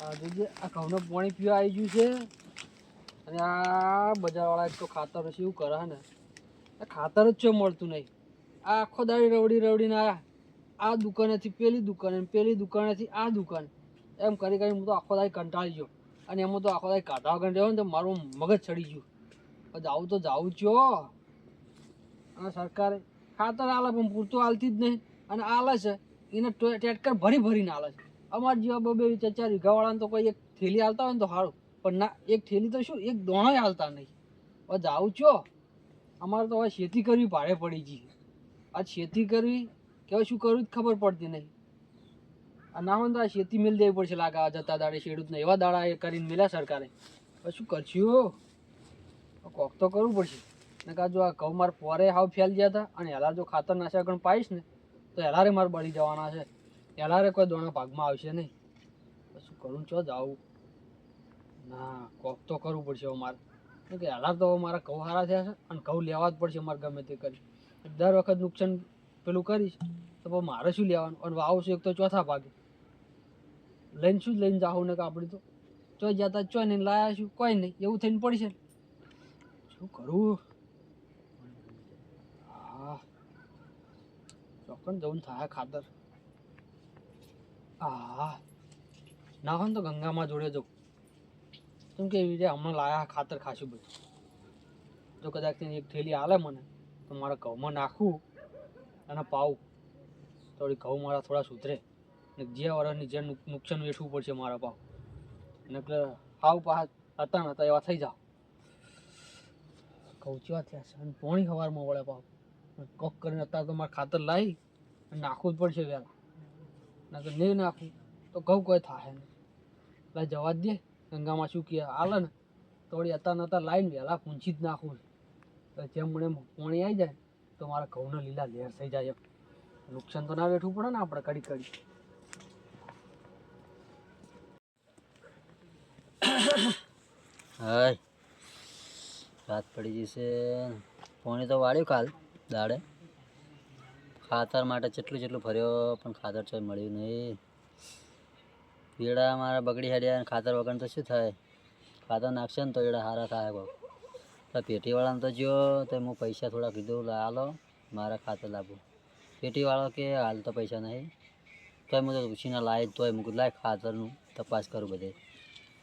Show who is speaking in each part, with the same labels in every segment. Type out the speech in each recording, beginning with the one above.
Speaker 1: જોજે, આ ઘઉંનું પાણી પીવા આવી ગયું છે. અને આ બજારવાળા તો ખાતર છે એવું કરે ને. આ ખાતર જ છે, મળતું નહીં. આ આખો દાડી રવડી રવડીને આવ્યા આ દુકાનેથી પેલી દુકાને પેલી દુકાનેથી આ દુકાન. એમ કરી કરી હું તો આખો દાડી કંટાળી ગયો. અને એમાં તો આખો દાડી કાઢા વગર રહ્યો ને તો મારું મગજ ચડી ગયું. પણ જાવું તો જાવું જ આ સરકારે ખાતર આલે પણ પૂરતું આલતી જ નહીં. અને આલે છે, એને ટેટકર ભરી ભરીને આલે છે. અમારા જેવા બબે ચાર ચાર વીઘાવાળાને તો કોઈ એક થેલી હાલતા હોય ને તો સારું પણ ના, એક થેલી તો શું, એક દોણો હાલતા નહીં. હવે જાઉં છો. અમારે તો હવે ખેતી કરવી ભાડે પડી ગઈ આ ખેતી કરવી કે હવે શું કરવું જ ખબર પડતી નહીં. આ ના હોય તો આ ખેતી મિલ દેવી પડશે લાગે, આ જતા દાડે ખેડૂતને એવા દાડા એ કરીને મિલ્યા સરકારે. હવે શું કરશું કોક તો કરવું પડશે. ને કાં જો આ ઘઉં માર પોરે હાવ ફેલ ગયા હતા અને હેલા જો ખાતર નાશા ગણ પાઈશ ને, તો હેલારે મારે બળી જવાના છે. હેલારે કોઈ દોણા ભાગમાં આવશે નહીં. શું કરું ચો જાવું ના, કોક તો કરવું પડશે હવે મારે. કે હેલા તો મારા ઘઉં સારા થયા છે અને ઘઉં લેવા જ પડશે મારે ગમે તે કરી. દર વખત નુકસાન પેલું કરીશ, તો મારે શું લેવાનું? અને વાવશું એક તો ચોથા ભાગે. લઈને શું લઈને જાઉં ને કે આપણે તો? ચોય જતા ચોય નહીં, લાયા શું? કોઈ નહીં, એવું થઈને પડશે શું કરવું હા. ચોક્કસ જવું થાય, ખાતર. હા ના તો ગંગામાં જોડે જો. કેમ કે એવી રીતે હમણાં લાયા ખાતર ખાશું બધું. જો કદાચ તેને એક થેલી આલે મને, તો મારા ઘઉંમાં નાખવું અને પાવું થોડી ઘઉં મારા થોડા સુધરે. ને જે વર્ષની જે નુકસાન વેઠવું પડશે મારા પાવ એટલે હાવ પા હતા નતા એવા થઈ જાવ ઘઉં ચેવા થયા છે? અને પોણી સવારમાં વળે પાવ કોક કરીને અત્યારે તો મારે ખાતર લાવી અને નાખવું જ પડશે વહેલા. ના તો નહીં નાખું, તો ઘઉં કોઈ થાય નહીં. એટલે જવા દે, ગંગામાં શું કહે હાલે ને થોડી વળી અત્યારે નતા લાવીને વહેલા પૂંછી જ નાખવું એટલે જેમ મને પોણી આવી જાય, તો મારા ઘઉંના લીલા લેર થઈ જાય નુકસાન તો ના બેઠવું પડે ને આપણે કડી કડી.
Speaker 2: હાય. રાત પડી જશે પોણી તો વાળ્યું કાલ, દાડે. ખાતર માટે જેટલું જેટલું ફર્યો પણ ખાતર ચોય મળ્યું નહીં. પીડા મારા બગડી હેડ્યા ખાતર વગર તો શું થાય? ખાતર નાખશે ને તો એડા સારા થાય બહુ તો પેટીવાળાને તો જો, તો હું પૈસા થોડા કીધું હાલો, મારા ખાતર લાવું પેટીવાળો કે, હાલ તો પૈસા નહીં. તોય હું તો પૂછીને લાય તોય મૂકું, લાય, ખાતરનું તપાસ કરું બધે.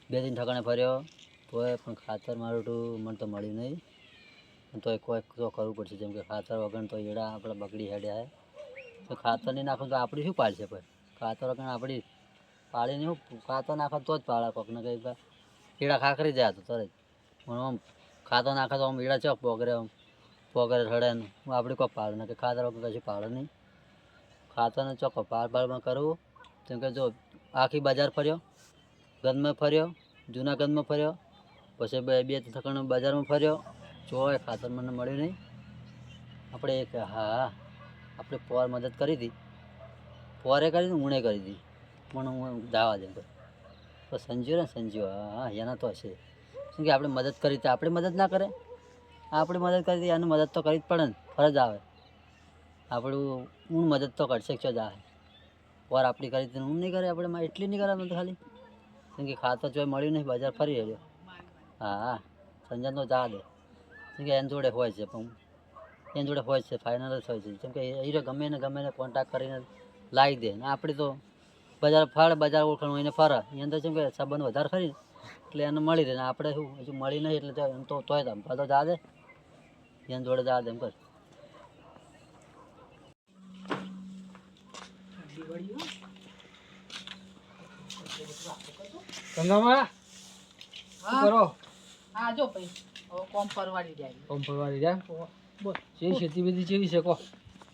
Speaker 2: બે દિન ઠકાણે ફર્યો તોય પણ ખાતર મારું મને તો મળ્યું નહીં. અને એ કોઈ તો કરવું પડશે. જેમ કે ખાતર વગર તો એડા આપણે બગડી હેડ્યા હે. તો ખાતર નહીં નાખો તો આપણી શું પાડશે પછી ખાતર વગર આપણી પાડીને શું ખાતર નાખો તો જ પાડે કોકને કંઈક કા ખાખરી જાય તો તરત. પણ આમ ખાતર નાખે તો આમ ઈડા ચોક પોગરે આમ. પોગરે રડે ને. આપણે કોઈ પાડે ને કે ખાતર વગર કશું પાડે નહીં. ખાતરને ચોખ્ખો પાડ પાડમાં કરવું. જેમ કે જો આખી બજાર ફર્યો, ગંદમાં ફર્યો જૂનાગઢમાં ફર્યો, પછી બે બે થકણ બજારમાં ફર્યો. જોય ખાતર મને મળ્યું નહીં. આપણે એક, હા, આપણે પોર મદદ કરી હતી પોરે કરી હતી ઊણે કરી હતી પણ હું દાવા દે તો. સંજીવ ને સંજીવ હા હા, એના તો હશે. શું કે આપણે મદદ કરી હતી આપણે મદદ ના કરે? આપણે મદદ કરી હતી એની મદદ તો કરવી જ પડે ને. ફરજ આવે. આપણું ઊણ મદદ તો કરશે જ આવે પોર આપણી કરી હતી ઊણ નહીં કરે, આપણે એટલી નહીં કરે મને ખાલી. કેમ કે ખાતર જોઈ મળ્યું નહીં, બજાર ફરી રહ્યો હા સંજય તો જા દે. કે એની જોડે હોય છે પણ એની જોડે હોય છે ફાઇનલ જ હોય છે. જેમ કે એ રહ્યો ગમે ને ગમે ને કોન્ટેક્ટ કરીને લાવી દે. ને આપણે તો બજાર ફળ બજાર ઓળખાણ એને ફરે એની અંદર જેમ કે સંબંધ વધારે ખરી એટલે એને મળી રહે. ને આપણે શું હજુ મળી નહીં એટલે તો એમ તો તોય તો તો જા દે એની જોડે જા દે એમ કર.
Speaker 1: ગંગામાં શું કરો?
Speaker 3: હા જો ભાઈ. કોમ પરવાડી જાય
Speaker 1: ઓમ ફરવાની જાય
Speaker 3: બસ બોલ
Speaker 1: જે ખેતી બધી ચેવી છે? કહો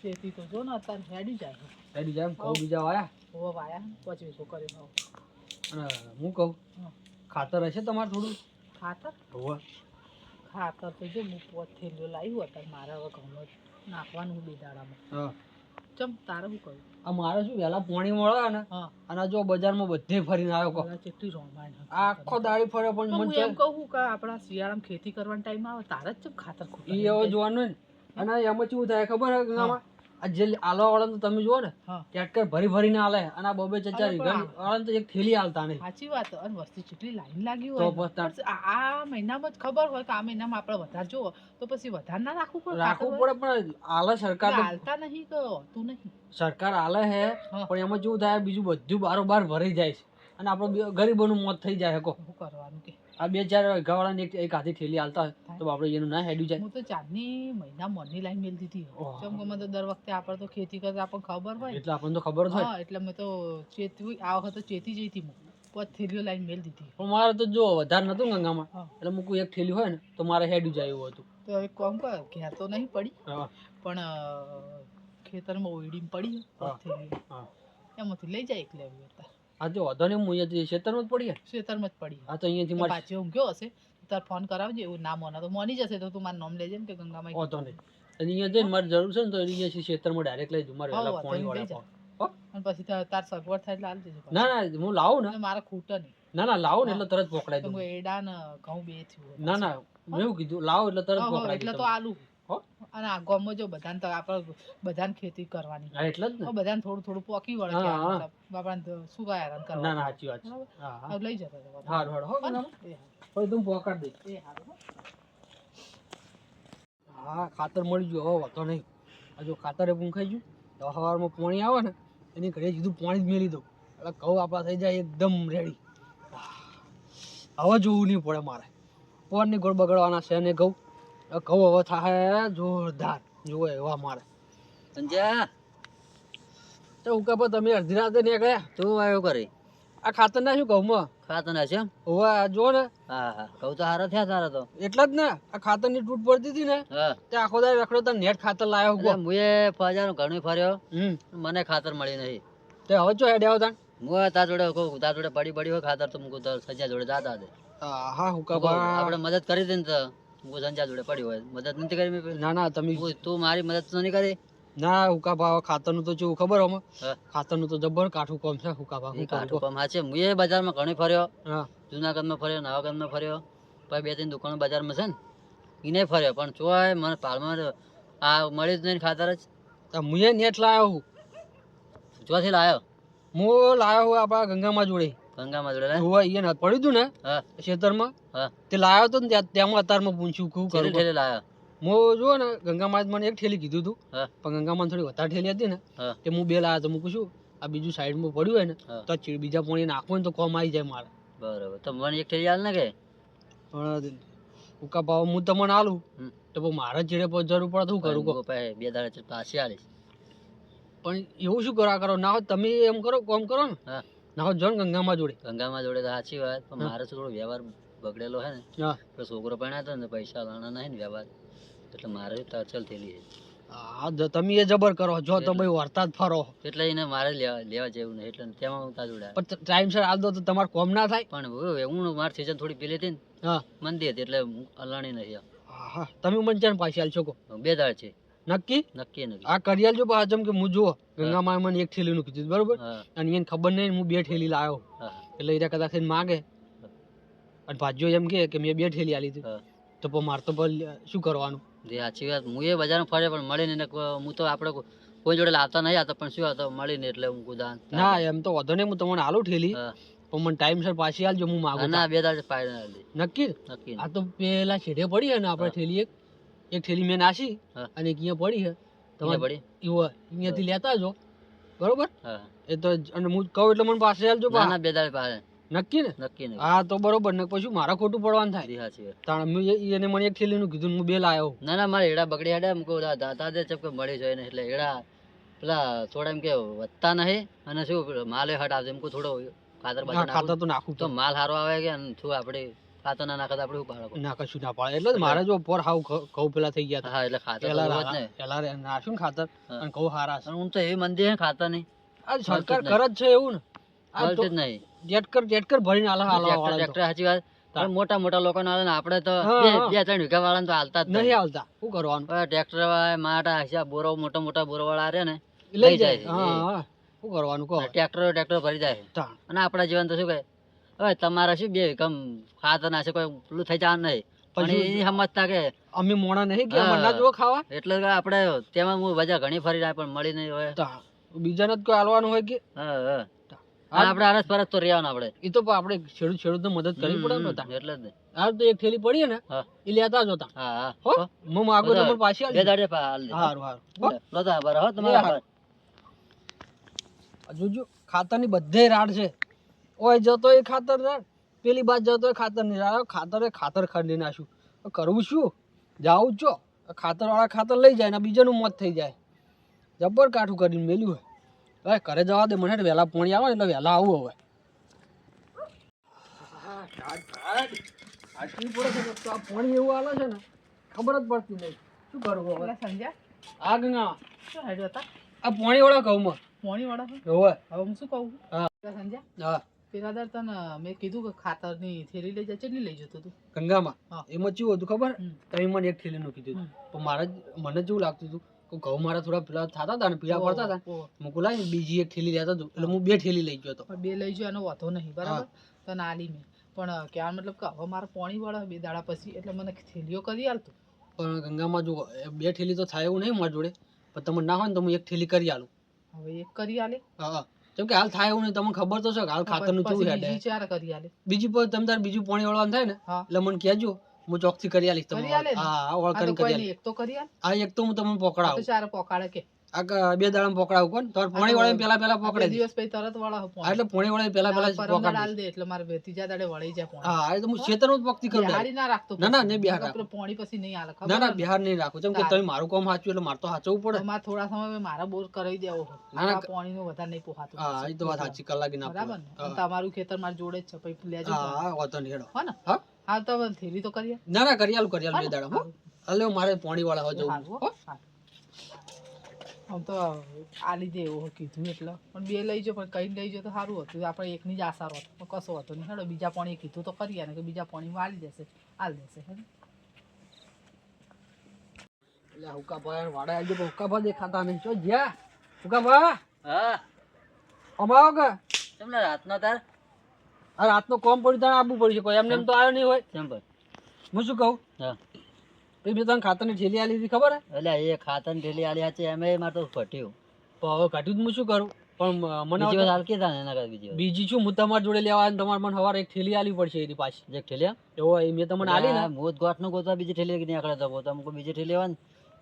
Speaker 3: ખેતી તો જો ને અત્યારે હેડી જાય.
Speaker 1: હેડી જાય કહું બીજા વાયા?
Speaker 3: હોવા વાયા પછી છોકરી ભાવ
Speaker 1: અને હું કહું ખાતર હશે તમારે થોડું?
Speaker 3: ખાતર?
Speaker 1: હોવે.
Speaker 3: ખાતર તો જો હું પોત થેલીઓ લાવ્યું અત્યારે મારા હવે ઘઉં નાખવાનું બે દાડામાં
Speaker 1: હા.
Speaker 3: ચમ તારે શું કહ્યું
Speaker 1: આ મારે શું વહેલા પોણી મળે ને અને જો બજારમાં બધે ફરીને આવ્યો કહો
Speaker 3: કેટલી રોમાન
Speaker 1: આખો દાડી ફર્યો પણ
Speaker 3: હું એમ કહું કે આપણા શિયાળામાં ખેતી કરવાનો ટાઈમ આવે તારે જ ચમ ખાતર
Speaker 1: એ હવે જોવાનું ને. અને એમાં શું થાય ખબર હે ગંગામાં આ જે આલવા વાળા તમે જુઓ ને
Speaker 3: હા.
Speaker 1: ટ્રેક્ટર ભરી ભરીને આલે અને આ બબે
Speaker 3: ચચા પણ
Speaker 1: વાળા તો એક થેલી આલતા નહીં.
Speaker 3: સાચી વાત અને વસ્તી કેટલી લાઈન લાગી
Speaker 1: તો
Speaker 3: હોય.
Speaker 1: પછી
Speaker 3: આ મહિનામાં જ ખબર હોય કે આ મહિનામાં આપણે વધારે જોવો તો પછી વધારે ના રાખવું પડે
Speaker 1: રાખવું પડે પણ આલે સરકાર તો
Speaker 3: હાલતા નહીં તો હોતું નહીં.
Speaker 1: સરકાર આલે હે પણ એમાં જેવું થાય બીજું બધું બારોબાર ભરી જાય છે. અને આપણે ગરીબોનું મોત થઈ જાય કો.
Speaker 3: શું કરવાનું કે?
Speaker 1: આ બે ચાર વાળાને એક એક હાથી થેલી હાલતા હોય તો આપણે એનું ના હેડ્યું જાય.
Speaker 3: હું તો ચાંદની મહિના મોરની લાઈન મેલતી
Speaker 1: હતી.
Speaker 3: જેમ તો દર વખતે આપણે તો ખેતી કરતા આપણને ખબર હોય.
Speaker 1: એટલે આપણને તો ખબર હોય.
Speaker 3: એટલે મેં તો ચેતવી આ વખતે ચેતી જઈ હતી હું. થેલીઓ લાઈન મેલતી હતી
Speaker 1: પણ મારે તો જો વધારે નતું ગંગામાં એટલે મૂકું એક થેલી હોય ને તો મારે હેડ્યું જાય એવું હતું.
Speaker 3: તો એક કામ કર ઘેર તો નહીં પડી. પણ ખેતરમાં ઓયડીમાં પડી. એમાંથી લઈ જાય એક લેવી હતા
Speaker 1: આ જો વધો ને હું અહીંયાથી ખેતરમાં જ પડીએ
Speaker 3: ખેતરમાં જ પડી
Speaker 1: આ તો અહીંયાથી મારે
Speaker 3: પાછી ઊંઘ્યો હશે તાર ફોન કરાવજે એવું ના મોના તો મોની જશે તો તું મારું નામ લેજે ને કે ગંગામાં
Speaker 1: વાંધો નહીં. અને અહીંયા જઈને મારે જરૂર છે ને તો અહીંયાથી ખેતરમાં ડાયરેક્ટ લઈ જઉં મારે
Speaker 3: હા,
Speaker 1: વાળા ફોન
Speaker 3: અને પછી તાર સગવડ થાય એટલે દેજો
Speaker 1: ના ના હું લાવું ને.
Speaker 3: મારા ખૂટે નહીં.
Speaker 1: ના ના લાવો ને એટલે તરત પકડાઈ દઉં.
Speaker 3: એડા ને ઘઉં બે થયું
Speaker 1: ના ના મેં કીધું લાવો એટલે તરત
Speaker 3: હા, હા,
Speaker 1: પકડાઈ
Speaker 3: એટલે તો આલુ
Speaker 1: હો?
Speaker 3: અને આ ગામમાં જો બધાને તો આપણે બધાને ખેતી કરવાની.
Speaker 1: હા એટલે જ ને.
Speaker 3: બધાને થોડું થોડું પોકી વળે કે
Speaker 1: હા,
Speaker 3: મતલબ. બાપાને શું કાય હેરાન કરવા.
Speaker 1: ના સાચી વાત છે. હા હા.
Speaker 3: લઈ જતો. હાડ
Speaker 1: હારું હો
Speaker 3: હા ને?
Speaker 1: પછી તું પોકાડ દે.
Speaker 3: હા.
Speaker 1: ખાતર મળી ગયું. હવે વાંધો નહીં. આ જો ખાતરે પૂંખાઈ ગયું. તો સવારમાં પાણી આવે ને એની ઘરે સીધું પાણી જ મેલી દઉં. એટલે ઘઉં આપણા થઈ જાય એકદમ રેડી હવે જોવું નહીં પડે મારે. પોરની ગોળ બગડવાના છે ને ઘઉં. હવે હવે થાય જોરદાર. જુઓ એવા મારે
Speaker 2: સંજય
Speaker 1: તો ઉકા પર તમે અડધી રાતે નીકળ્યા.
Speaker 2: તું આવ્યો કરી
Speaker 1: આ ખાતર ના શું
Speaker 2: કહું ખાતર ના છે
Speaker 1: હવે જો ને.
Speaker 2: હા હા. કહું તો હારા થયા તારા તો.
Speaker 1: એટલા જ ને. આ ખાતરની તૂટ પડતી હતી ને. તે આખો દાડો રખડ્યો તો નેટ ખાતર લાવ્યો
Speaker 2: એટલે
Speaker 1: ગો
Speaker 2: મુએ ફજાનું ઘણું ફર્યો. મને ખાતર મળી નહીં.
Speaker 1: તે હવે જો હેડ્યા આવતા
Speaker 2: હું તાર જોડે કહું તાર જોડે પડી પડી હોય ખાતર તો મુકું તો સજા જોડે જાતા દે.
Speaker 1: હા હુકા
Speaker 2: મુકું
Speaker 1: બા.
Speaker 2: આપણે મદદ કરી દે ને તો. મુકું સંજ્યા જોડે પડી હોય. મદદ નથી કરી મેં
Speaker 1: ના ના તમે
Speaker 2: તું મારી મદદ તો નહીં કરી?
Speaker 1: ના હુકા ભાવ ખાતરનું તો કેવું ખબર હમ
Speaker 2: ખાતર
Speaker 1: ખાતરનું તો જબર કાઠું કોમ છે હુકા ભાવ
Speaker 2: કાઠું કોમ હા છે. મુએ બજારમાં ઘણી ફર્યો.
Speaker 1: હા.
Speaker 2: જુનાગઢમાં ફર્યો નવાગઢમાં ફર્યો. પછી બે ત્રણ દુકાનો બજારમાં છે ને. એને ફર્યો. પણ ચોય મને પાલમાં આ મળી જ નહીં ખાતર જ.
Speaker 1: તો મુએ નેટ લાયો હું.
Speaker 2: જોથી લાયો?
Speaker 1: હું લાયો હું આપણા ગંગામાં જોડે.
Speaker 2: ગંગામાં જોડે લાયો?
Speaker 1: હું અહીંયા પડ્યું હતું ને
Speaker 2: હા.
Speaker 1: ખેતરમાં.
Speaker 2: હા.
Speaker 1: તે લાયો તો ને ત્યાં અતારમાં પૂછ્યું શું કરું
Speaker 2: ઠેલે લાયો.
Speaker 1: મો જો ને ગંગામાં મને એક ઠેલી કીધું હતું
Speaker 2: હા.
Speaker 1: પણ ગંગામાં થોડી વધારે ઠેલી હતી ને તે હું બે લાયા તો હું છું. આ બીજું સાઈડમાં પડ્યું હોય ને તો ચીડ બીજા પાણી નાખવું ને તો કોમ આવી જાય મારે.
Speaker 2: બરોબર. તો મને એક ઠેલી હાલ ને કે?
Speaker 1: પણ ઉકા ભાવ હું તમને આલું તો પછી મારે ચીડે જરૂર પડે શું કરું કહો.
Speaker 2: બે દાડા પાછી આલીશ.
Speaker 1: પણ એવું શું કરા કરો. ના હોય તમે એમ કરો કોમ કરો ને.
Speaker 2: હા
Speaker 1: ના હોય જો ને ગંગામાં જોડે.
Speaker 2: ગંગામાં જોડે તો સાચી વાત પણ મારે થોડો વ્યવહાર બગડેલો હે ને તો છોકરો પણ હતો ને પૈસા લાણા નહીં ને વ્યવહાર. એટલે મારે તચલ થયેલી છે.
Speaker 1: તમે એ જબર કરો જો તો ભાઈ વર્તા જ ફરો.
Speaker 2: એટલે એને મારે લેવા લેવા જેવું નહીં એટલે તેમાં હું તાર જોડે
Speaker 1: પણ ટાઈમ સર આલ દો તો તમારે કોમ ના થાય?
Speaker 2: પણ હું મારે સિઝન થોડી પેલી હતી ને મંદી હતી એટલે હું અલાણી.
Speaker 1: હા તમે મને ચાલ પાછી આલશો કો
Speaker 2: બે દાળ છે.
Speaker 1: નક્કી?
Speaker 2: નક્કી
Speaker 1: આ કરિયાલ જો પાછમ કે હું જુઓ ગંગામાં મને એક ઠેલીનું કીધું બરોબર? અને એને ખબર નહીં હું બે થેલી લાવ્યો એટલે એ કદાચ માગે. અને ભાજ્યો એમ કે કે મેં બે થેલી આલી હતી. તો પણ મારે તો શું કરવાનું?
Speaker 2: જે સાચી વાત. હું એ બજારમાં ફરે પણ મળે ને હું તો આપણે કોઈ જોડે લાવતા નહીં આવતા પણ શું હતો મળીને એટલે હું કુદા
Speaker 1: ના એમ તો વધો નહીં હું તમને આલું
Speaker 2: થેલી
Speaker 1: પણ મને ટાઈમ સર પાછી આલજો હું માગું
Speaker 2: ના બે દાડે
Speaker 1: નક્કી?
Speaker 2: નક્કી
Speaker 1: આ તો પેલા છેડે પડી અને ને આપણે થેલી એક એક થેલી મેં નાસી અને એક અહીંયા પડી છે.
Speaker 2: તમારે પડી?
Speaker 1: એવો અહીંયાથી લેતા જો. બરોબર? એ તો અને હું કહું એટલે મને પાસે આવજો
Speaker 2: ના બે દાડે પાસે.
Speaker 1: નક્કી ને?
Speaker 2: નક્કી ને
Speaker 1: હા તો બરોબર. ને પછી મારા ખોટું પડવાનું થાય.
Speaker 2: સાચી વાત
Speaker 1: એને મને એક થેલીનું કીધું હું બે લાયો
Speaker 2: ના ના મારે એડા બગડી હાડે. મૂકો દાતા દે ચપકે મળી જાય ને એટલે એડા પેલા થોડા એમ કે વધતા નહીં. અને શું માલે હટ આવશે એમ કહું થોડો ખાતર
Speaker 1: ખાતર
Speaker 2: નાખું.
Speaker 1: તો નાખવું
Speaker 2: તો માલ સારો આવે કે? શું આપણે ખાતર ના નાખે આપણે શું પાડો
Speaker 1: ના કશું ના પાડે. એટલે મારે જો પોર હાવ ઘઉં પેલા થઈ ગયા
Speaker 2: હા એટલે ખાતર
Speaker 1: પેલા
Speaker 2: જોવો
Speaker 1: પેલા રે- ને ખાતર અને ઘઉં હારા છે.
Speaker 2: હું તો એવી મંદી હે ખાતર નહીં
Speaker 1: આ સરકાર કરે જ છે એવું ને. આ તો
Speaker 2: નહીં.
Speaker 1: જેટકર જેટકર ભરીને આલા
Speaker 2: આલા
Speaker 1: વાળા
Speaker 2: ટ્રેક્ટર સાચી વાત. પણ મોટા મોટા લોકો આવે ને આપણે તો બે બે ત્રણ વીઘા વાળા તો હાલતા જ
Speaker 1: નહીં. હાલતા. શું કરવાનું?
Speaker 2: ટ્રેક્ટર વાળા માટા હસ્યા બોરો મોટા મોટા બોરો વાળા રે ને
Speaker 1: લઈ જાય, હા શું કરવાનું કહો?
Speaker 2: ટ્રેક્ટર ટ્રેક્ટર ભરી જાય. અને આપણા જીવન તો શું કહે? હવે તમારે શું બે કમ ખાતર નાખે કોઈ પેલું થઈ જવાનું નહીં. પણ એ સમજતા કે
Speaker 1: અમે મોણા નહીં કે અમને ના જો ખાવા?
Speaker 2: એટલે આપણે તેમાં હું વજા ઘણી ફરી રહ્યા પણ મળી નહીં હોય.
Speaker 1: બીજાને જ કોઈ હાલવાનું હોય કે?
Speaker 2: હા હા. આપણે આરસ પરસ તો રહેવાનું આપણે.
Speaker 1: એ તો આપણે ખેડૂત ખેડૂતને મદદ કરવી પડે ને.
Speaker 2: એટલે જ
Speaker 1: આ તો એક થેલી પડી ને એ લેતા જોતા
Speaker 2: હા હા.
Speaker 1: હો માગું તો પાછી આલી
Speaker 2: દાડે પા હાલ
Speaker 1: હારું હારું. હો.
Speaker 2: લો હો તમારા
Speaker 1: જોજો ખાતરની બધે રાડ છે. ઓય જતો એ ખાતર રાડ પેલી બાદ જતો એ ખાતર નહીં આવ્યો ખાતર એ ખાતર ખરીદી નાખ્યું કરવું શું? જાઉં જ છો. ખાતર વાળા ખાતર લઈ જાય ને બીજાનું મોત થઈ જાય. જબ્બર કાઠું કરીને મેલ્યું હોય. હવે ઘરે જવા દે. મને વહેલા પોણી આવે એટલે વહેલા આવું હવે. આટલી પડે છે આ પોણી એવું આવે છે ને ખબર જ પડતી નહીં. શું કરવું હવે?
Speaker 3: પેલા
Speaker 1: આગ ના?
Speaker 3: શું હતા?
Speaker 1: આ પોણી વાળા ઘઉંમાં.
Speaker 3: પોણી વાળા છો
Speaker 1: હવે
Speaker 3: હું શું કહું?
Speaker 1: હા. હા.
Speaker 3: પેલા દર તને મેં કીધું કે ખાતરની થેલી લઈ જા કેટલી લઈ જતો તું
Speaker 1: ગંગામાં. એમાં કેવું હતું ખબર? તમે મને એક થેલીનું કીધું. પણ મારા મને જેવું લાગતું હતું કે ઘઉં મારા થોડા પેલા થતા હતા ને પીળા પડતા હતા.
Speaker 3: ઓહો.
Speaker 1: મેં લાય બીજી એક થેલી લેતા હતું એટલે હું બે થેલી લઈ ગયો હતો.
Speaker 3: બે લઈ જો એનો વાંધો નહીં બરાબર? તને આલી મેં. પણ કહેવાનો મતલબ કે હવે મારે પોણી વાળા બે દાડા પછી એટલે મને થેલીઓ કરી આલતું.
Speaker 1: પણ ગંગામાં જો બે થેલી તો થાય એવું નહીં મારા જોડે. પણ તમને ના હોય ને તો હું એક થેલી કરી આલું.
Speaker 3: હવે એક કરી આલે.
Speaker 1: હા. કેમ કે હાલ થાય એવું નહીં તમને ખબર તો છે કે હાલ ખાતરનું
Speaker 3: નું
Speaker 1: કેવું હેડે
Speaker 3: બીજી
Speaker 1: પર તમે તાર બીજું પાણી વાળવાનું થાય ને એટલે મને કહેજો હું ચોકથી કરી આલીશ
Speaker 3: કરી
Speaker 1: તમને હા
Speaker 3: કોઈ
Speaker 1: કરી આલીશ
Speaker 3: એક તો કરી
Speaker 1: આ એક તો હું તમને પકડાવું
Speaker 3: ચાર પોકાડે કે.
Speaker 1: આ બે દાડા પકડાવું કોણ? તો પોણી વાળા પેલા પેલા દે.
Speaker 3: દિવસ પછી તરત વાળા
Speaker 1: એટલે પોણી. વાળા પેલા પેલા પકડાઈ
Speaker 3: આલ દે એટલે મારે ત્રીજા દાડે વળી જાય પોણી.
Speaker 1: હા એટલે હું ખેતરનું જ પકતી કરું.
Speaker 3: બિહારી ના રાખતો
Speaker 1: ના, ના,
Speaker 3: પછી.
Speaker 1: બિહાર
Speaker 3: પોણી પછી નહીં આલે
Speaker 1: ના ના બિહાર નહીં રાખું. જેમ કે તમે મારું કામ સાચું એટલે મારે તો સાચવું પડે.
Speaker 3: અમારે થોડા સમય મારા બોર કરાવી દેવો
Speaker 1: ના, ના,
Speaker 3: પોણી નું વધારે નહીં પોહાતું.
Speaker 1: હા એ તો વાત સાચી કલાક ના
Speaker 3: બરાબર ને? તમારું ખેતર મારી જોડે જ છે પછી લેજો
Speaker 1: હા હા વાંધો નહીં હેડો.
Speaker 3: હો ને?
Speaker 1: હા?
Speaker 3: હા તો થેલી તો કરીએ
Speaker 1: ના ના કરી આલું કરી આલું બે દાડા હા. એટલે મારે પોણી વાળા હોય જવું
Speaker 3: હો? આમ તો આલી લીધે એવું કીધું એટલે. પણ બે લઈ જાઓ પણ કઈ લઈ જાઓ તો સારું હતું. આપણે એકની જ આશા રહો. પણ કશો હતો નહીં. હેડો બીજા પાણી કીધું તો કરીએ ને કે બીજા પાણી વાળી દેશે. આલી દેશે હે?
Speaker 1: એટલે હુકાભાઈ વાડા આવજો પણ હુકાભા દેખાતા નહીં. જો જ્યાં. હુકાભા
Speaker 2: હા.
Speaker 1: અમાવો કે?
Speaker 2: તમને રાતનો તાર?
Speaker 1: આ રાતનો કોમ પડ્યું તારે આવવું પડશે કોઈ એમને એમ તો આવ્યો નહીં હોય.
Speaker 2: કેમ ભાઈ
Speaker 1: હું શું કહું?
Speaker 2: હા.
Speaker 1: બે ત્રણ ખાતરની થેલી આલી હતી ખબર હે?
Speaker 2: એટલે એ ખાતર ઢેલી આલી હતી એમ મારે તો ફટ્યું.
Speaker 1: તો હવે ઘટ્યું તો હું શું કરું? પણ મને
Speaker 2: બીજી
Speaker 1: વાત
Speaker 2: વાર થાય એના બીજી
Speaker 1: બીજી શું હું તમારી જોડે લેવા આવ્યો તમારે મને હવાર એક થેલી આલી પડશે એની પાછી.
Speaker 2: જે ઠેલિયા
Speaker 1: એવો એ મેં તમને આલી ને.
Speaker 2: મોત ગોઠનું ગોતવા બીજી ઠેલી કે નીકળે તો તમે બીજી ઠેલી આવે ને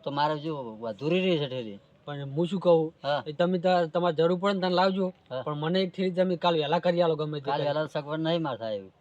Speaker 2: તો મારે જો અધૂરી રહી છે ઠેલી.
Speaker 1: પણ હું શું કહું? તમે તમારે જરૂર પડે ને તમે લાવજો. પણ મને એક થેલી તમે કાલ વહેલા કરી આલો ગમે તે
Speaker 2: કાલે વહેલા સગવડ નહીં માર થાય એવું.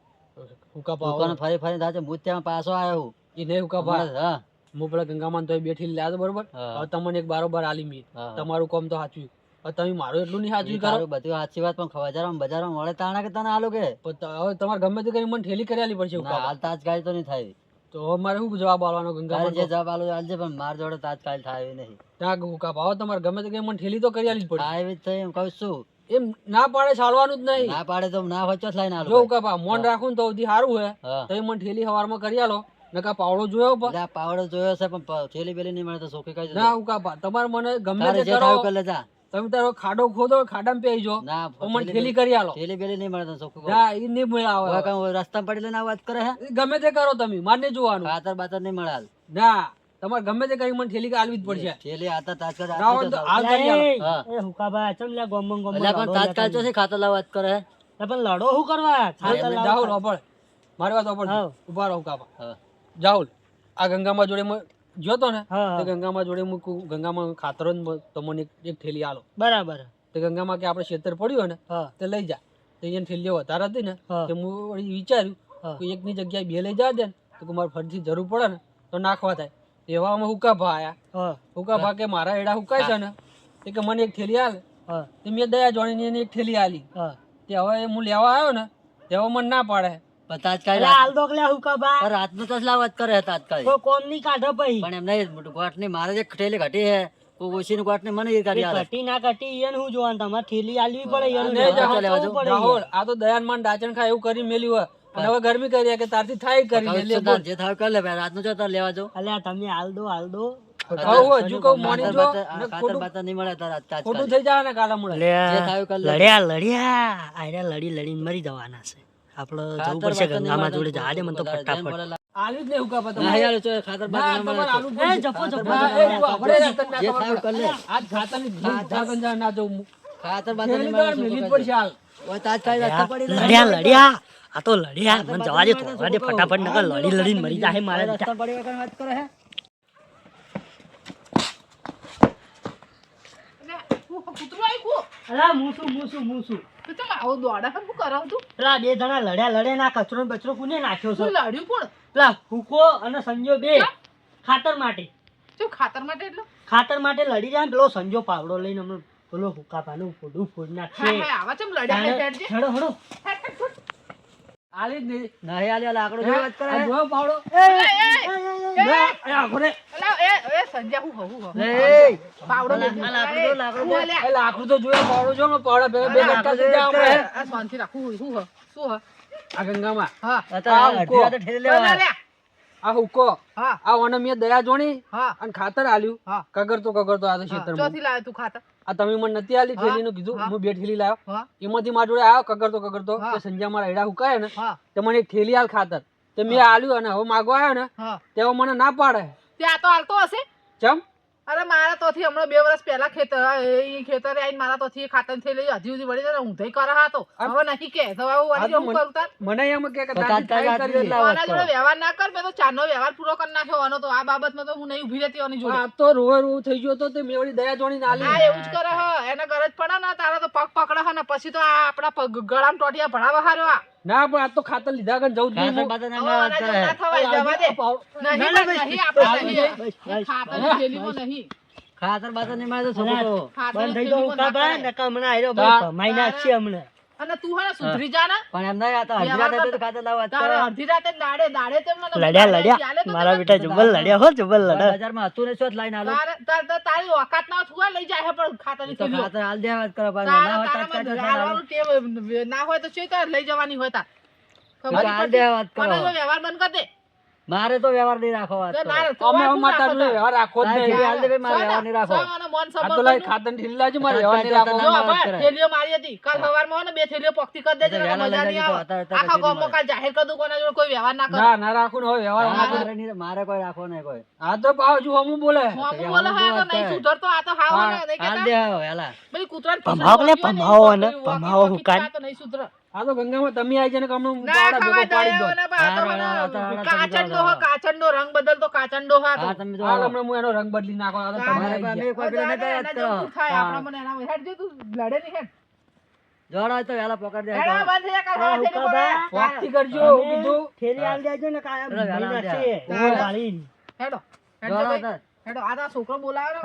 Speaker 2: દુકાન
Speaker 1: પાવ
Speaker 2: ફરી ફરી થાય છે હું ત્યાં પાછો આવ્યો હું.
Speaker 1: એ નહીં
Speaker 2: હમણાં હા
Speaker 1: હું. પેલા ગંગામાન તો બેઠી લાવ્યો બરોબર? હવે તમને એક બારોબાર આલી મી. તમારું કોમ તો સાચું તમે મારું એટલું નહીં સાચું કરો?
Speaker 2: બધું સાચી વાત પણ બજારમાં બજારમાં મળે તાણા કે તને આલો કે?
Speaker 1: હવે તમારે ગમે તે કરી મને ઠેલી કરી આલી પડશે
Speaker 2: હાલ તાજ ગાય તો નહીં થાય.
Speaker 1: તો મારે શું જવાબ આલવાનો
Speaker 2: તારે
Speaker 1: ગંગામાન
Speaker 2: જે જવાબ આલો આલજે પણ માર જોડે તાજકાલ થાય નહીં.
Speaker 1: ત્યાં હુકા ભાવ તમારે ગમે તે કરી મને ઠેલી તો કરી આલી પડે
Speaker 2: એવી જ થઈ એમ કહું છું.
Speaker 1: એમ ના પાડે ચાલવાનું જ નહીં.
Speaker 2: ના પાડે તો ના વચ્ચે થાય આલો
Speaker 1: જો પા મોન રાખું તો સારું હે.
Speaker 2: હા.
Speaker 1: તો મને ઠેલી સવારમાં કરી આલો. નકા પાવડો જોયો
Speaker 2: પાવડો જોયો છે પણ થેલી બેલી નહીં મળે તો સોખી કહી
Speaker 1: ના હુકા પા તમારે મને ગમે તે કરો.
Speaker 2: થાવ લેજા.
Speaker 1: તમે તારો ખાડો ખોદો ખાડામાં પેઈ જો
Speaker 2: ના
Speaker 1: મને થેલી કરી આલો.
Speaker 2: થેલી બેલી નહીં મળે તો સોખું
Speaker 1: ના નહીં મળે આવે.
Speaker 2: રસ્તા પડી લઈને વાત કરે હે?
Speaker 1: ગમે તે કરો તમે મારે જોવાનું.
Speaker 2: ખાતર બાતર નહીં મળે
Speaker 1: ના તમારે ગમે તે કરી મને થેલી આલવી જ પડશે.
Speaker 2: ઠેલી આતા તાજકાલ
Speaker 1: ના
Speaker 2: આપી
Speaker 1: હોય
Speaker 2: દો
Speaker 1: તો
Speaker 2: સાવ.
Speaker 1: હાલ કરી
Speaker 4: એ હુકાભાઈ ચમ લે ગોમમ ગોમમ
Speaker 2: એટલે પણ તાજકાલ તો છે ખાતર લાવ વાત કરે હે?
Speaker 4: પણ લડો શું કરવા? ખાતર
Speaker 1: રોપડ. મારી વાત ઓપડ ઊભા રહો કાપા
Speaker 2: હા.
Speaker 1: જાહુલ આ ગંગામાં જોડે મેં જોતો ને તે ગંગામાં જોડે મૂકું. ગંગામાં ખાતરો જ તમને એક- થેલી આલો.
Speaker 4: બરાબર.
Speaker 1: તે ગંગામાં કે આપણે ખેતર પડ્યું ને તે લઈ જા. તો અહીંયા થેલીઓ વધારે હતી ને. તે હું વળી વિચાર્યું કે એકની જગ્યાએ બે લઈ જવા દે ને તો મારે ફરીથી જરૂર પડે ને તો નાખવા થાય. એવામાં હુકા ભા આયા હુકા ભા કે મારા એડા હુકાય છે ને? તે કે મને એક થેલી આલે. તે મેં દયા જોડીને એક થેલી આલી. તે હવે હું લેવા આવ્યો ને તેવા મને ના પાડે.
Speaker 2: પણ તાજકાલ
Speaker 4: અલા હાલ દોક લે હુકાભા
Speaker 2: પણ રાતનું તો જ વાત કરે
Speaker 4: કોઈ. કોમની કાઢો ભાઈ.
Speaker 2: પણ એમ નહીં ગોઠની મારે જે ઠેલી ઘટી હે કોઈ ઓછી ગોઠ ને મને ઈ કરી આલે
Speaker 4: કટી ના કટી એને શું જોવાનું તમારે થેલી આલવી પડે એનું
Speaker 1: નહીં
Speaker 4: લેવા
Speaker 2: જાહો,
Speaker 4: જવું પડે.
Speaker 1: રાહુલ આ તો દયાન માન ડાચણ ખાય એવું કરી મેલ્યું હોય. અને હવે ગરમી કરી કે તારથી થાય કરી લે
Speaker 2: જે થાવ કરી લે ભાઈ રાતનું જો તાર લેવા જો
Speaker 4: અલ્યા તમે હાલ દો હાલ દો.
Speaker 1: ને ને
Speaker 4: લડ્યા લડ્યા. આર્યા લડી લડીને મરી જવાના છે. આપડે જવું
Speaker 2: ખાતર
Speaker 4: પડશે ગંગામાં જોડે. દે મને તો ફટાફટ.
Speaker 1: આલ્યું જ નહીં.
Speaker 2: ખાતર
Speaker 4: એ જપો જપો
Speaker 1: આપણે
Speaker 2: જે કર લે.
Speaker 1: આજ ના.
Speaker 2: ખાતર
Speaker 1: મિલી પડશે હાલ.
Speaker 2: ઓય તાજ ખાઈ રસ્તા પડી
Speaker 4: લડ્યા લડ્યા. આ તો લડ્યા. મને જવા દે થોડા દે ફટાફટ નકર લડી લડીને મરી જાય મારે
Speaker 2: રસ્તા પડી વગર વાત કરે હે
Speaker 3: એટલે હું કૂતરું આવ્યું
Speaker 4: અલા મૂસું મૂસું મૂસું
Speaker 3: તું ચમ આવું દોડે છે? શું કરાવ તું
Speaker 4: પેલા બે જણા લડ્યા લડે ના કચરો બચરો કોને નાખ્યો છે
Speaker 3: લડ્યું કોણ
Speaker 4: પેલા હુકો અને સંજો બે ખાતર માટે
Speaker 3: શું ખાતર માટે એટલું
Speaker 4: ખાતર માટે લડી જાય પેલો સંજો પાવડો લઈને પેલો હુકા પાનું ફોડું ફોડ
Speaker 3: હા આવા ચમ લડ્યા હેડ,
Speaker 4: હેડ.
Speaker 1: આલી જ નહીં.
Speaker 2: નહીં આલ્યો લાકડો જોઈ વાત કરે
Speaker 1: આ પાવડો?
Speaker 3: એ, એ,
Speaker 1: ના, એ આખો રે.
Speaker 3: અલા, એ, એ, સંજ્યા હું હું
Speaker 2: એ
Speaker 3: પાવડો
Speaker 2: આ
Speaker 3: લીધો.
Speaker 2: લાકડું જો, લાકડું
Speaker 3: હું
Speaker 2: જો.
Speaker 3: અલ્યા.
Speaker 1: એ લાકડું તો જોયો પાવડો જો પાવડા બે લટકા
Speaker 2: લાકડું
Speaker 1: જોયું આપણે.
Speaker 3: આ શાંતિ રાખું હું શું શું હ
Speaker 1: આ ગંગામાં
Speaker 3: હા
Speaker 1: આ
Speaker 2: લેવા
Speaker 1: આ હુક્કો
Speaker 3: હા
Speaker 1: આ ઓને મેં દયા જોણી
Speaker 3: હા
Speaker 1: અને ખાતર આલ્યું
Speaker 3: હા
Speaker 1: કગર તો આ તો. ખેતરમાં
Speaker 3: ચોથી લાવ્યો તું ખાતર
Speaker 1: આ તમે મને નથી આલી
Speaker 3: હા,
Speaker 1: ઠેલીનું કીધું
Speaker 3: હા.
Speaker 1: બે થેલી લાવ્યો એમાંથી મારા જોડે આવ્યો કગરતો કગરતો. કે સંજય મારા એડા હુકાય ને તો મને એક થેલી આલ ખાતર. તે મેં આલ્યું અને હવે માગવા આવ્યો ને તેઓ મને ના પાડે.
Speaker 3: ત્યાં તો હાલતો હશે?
Speaker 1: ચમ?
Speaker 3: અરે મારા તોથી હમણાં બે વર્ષ પહેલા ખેતર એ ખેતરે આવીને મારા તોથી ખાતર થઈ લઈ હજી સુધી વળી હું થઈ કરે હતો હવે નહીં કે તો હવે વળી હું
Speaker 1: મને-
Speaker 3: કરું તાર?
Speaker 1: મને એમ કે
Speaker 3: જોડે વ્યવહાર ના કર મેં તો ચારનો વ્યવહાર પૂરો કરી નાખ્યો આનો તો આ બાબતમાં તો હું નહીં ઊભી રહેતી આની જોડે.
Speaker 1: તો રોવે રોવ થઈ ગયો તો તે મેં વળી દયા જોડી ના
Speaker 3: હા એવું જ કરે હ એને ગરજ પડે ને તારા તો પગ પકડે હે ને પછી તો આ આપણા પગ ગળામાં ટોટિયા ભણાવા હાર્યો આ.
Speaker 1: ના પણ આ તો ખાતર લીધા કન જવું જોઈએ નહીં.
Speaker 2: ખાતર ના કરે
Speaker 3: ના થવાય જવા દે. નહીં
Speaker 4: ના,
Speaker 3: નહીં આપણે નહીં
Speaker 4: બસ, બસ,
Speaker 3: નહીં.
Speaker 2: ખાતર બાતર નહીં મારે તો છોકરો
Speaker 4: બંધ થઈ ગયો
Speaker 3: થેલીમાં
Speaker 4: હુકા
Speaker 3: ના
Speaker 4: બા
Speaker 3: કરાય.
Speaker 4: નકર હમણાં
Speaker 1: આવ્યો
Speaker 4: બહુ કમાઈ હમણાં.
Speaker 3: અને તું હે. ને સુધરી જા ને.
Speaker 2: પણ એમ નહીં આ અડધી રાતે તો ખાતર લાવ
Speaker 3: તારે અડધી રાતે દાડે દાડે તેમ મને
Speaker 4: લડ્યા લડ્યા. મારા બેટા જુબલ લડ્યા હો જુબલ લડ્યા.
Speaker 2: બજારમાં હતું ને શું લાઈન આલો
Speaker 3: તારે તાર- ઓકાત ના થુવા લઈ જાય હે પણ ખાતા
Speaker 2: ની
Speaker 3: થેલીઓ.
Speaker 2: ખાતર હાલ દેવા વાત કરે પાછું. ના હોય તો ના
Speaker 3: હાલવાનું ટેવ ના હોય તો શું તાર લઈ જવાની હોય તાર? ખબર
Speaker 2: તો હાલ
Speaker 3: પડી?
Speaker 2: દે વાત કરો.
Speaker 3: કોના વ્યવહાર બંધ કર દે.
Speaker 2: મારે તો વ્યવહાર નહીં રાખો
Speaker 1: અમે માતા
Speaker 3: રાખો
Speaker 1: વ્યવહાર રાખવો જ નહીં.
Speaker 2: હાલ દે મારે વ્યવહાર નહીં રાખો.
Speaker 1: આ તો લાય
Speaker 3: બન્યું.
Speaker 1: ખાતર ઢીલી મારે વ્યવહાર નહીં
Speaker 2: તાર-
Speaker 3: જો
Speaker 2: ના વાત
Speaker 3: ભાઈ,
Speaker 2: કરે.
Speaker 3: થેલીઓ મારી હતી. કાલ સવારમાં ને બે થેલીઓ પોકતી કરી દેજે
Speaker 2: તો
Speaker 3: નકર
Speaker 2: વહેલા
Speaker 3: મજા નહીં આવે.
Speaker 2: અત્યારે- અત્યારે
Speaker 3: આખા ગામમાં કાલ જાહેર કરી દઉં કોના જોડે કોઈ વ્યવહાર ના કરે.
Speaker 1: ના ના હવે વ્યવહાર
Speaker 2: મારે નહીં- મારે કોઈ રાખો નહીં કોઈ.
Speaker 1: આ તો પાવ હજુ હમું બોલે.
Speaker 3: હું
Speaker 2: તો
Speaker 3: બોલે
Speaker 2: વ્યવહાર
Speaker 3: હા તો
Speaker 2: વાત
Speaker 3: નહીં આ તો હાવ ને નહીં
Speaker 2: હાલ દે હવે, હેલા.
Speaker 3: પેલી કૂતરાની
Speaker 4: ભમાવો ને,
Speaker 3: પીછળ
Speaker 4: ને,
Speaker 3: પેલી વાકી
Speaker 4: ભમાવો
Speaker 3: વાકી
Speaker 4: હુકાન.
Speaker 3: તો નહીં સુધરે.
Speaker 1: આ તો ગંગામાં તમે આવી જાય ને કે હમણાં
Speaker 3: ના
Speaker 1: પાવડા ભેગો
Speaker 3: ખવાય
Speaker 1: પાડી દો.
Speaker 3: દયાઓ ને ભાઈ, આ તો
Speaker 2: હારું,
Speaker 3: મને
Speaker 2: હારું, હારું,
Speaker 3: કાચંડો હો, કાચંડો રંગ બદલતો કાચંડો હા તો.
Speaker 2: હા, તમે
Speaker 1: હું એનો રંગ બદલી નાખો આ તો તમારે
Speaker 2: અમે કોઈ પેલા નતા.
Speaker 3: થાય, આપણા મને એના હેડ જો તું લડે નહીં હેડ.
Speaker 2: જોડો તો પકડ દે
Speaker 3: બંધ
Speaker 1: કરજો કીધું.
Speaker 4: આલી ને નાખશે.
Speaker 3: હેડો હેડ.
Speaker 2: તો.
Speaker 3: હેડો આ છોકરો બોલાવે ને,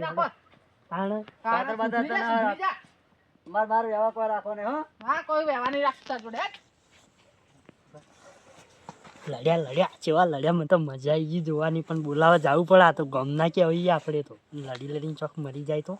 Speaker 3: નાખો.
Speaker 2: કાતર બાતર. મારે મારો વ્યવહાર કોઈ રાખો ને હો.
Speaker 3: હા કોઈ વ્યવહાર નહીં રાખતા જોડે
Speaker 4: લડ્યા લડ્યા. જેવા લડ્યા? મને તો મજા આવી ગઈ જોવાની પણ બોલાવા જવું પડે. આ તો ગમના કે આવી આપણે તો. લડી લડીને ચોક મરી જાય તો.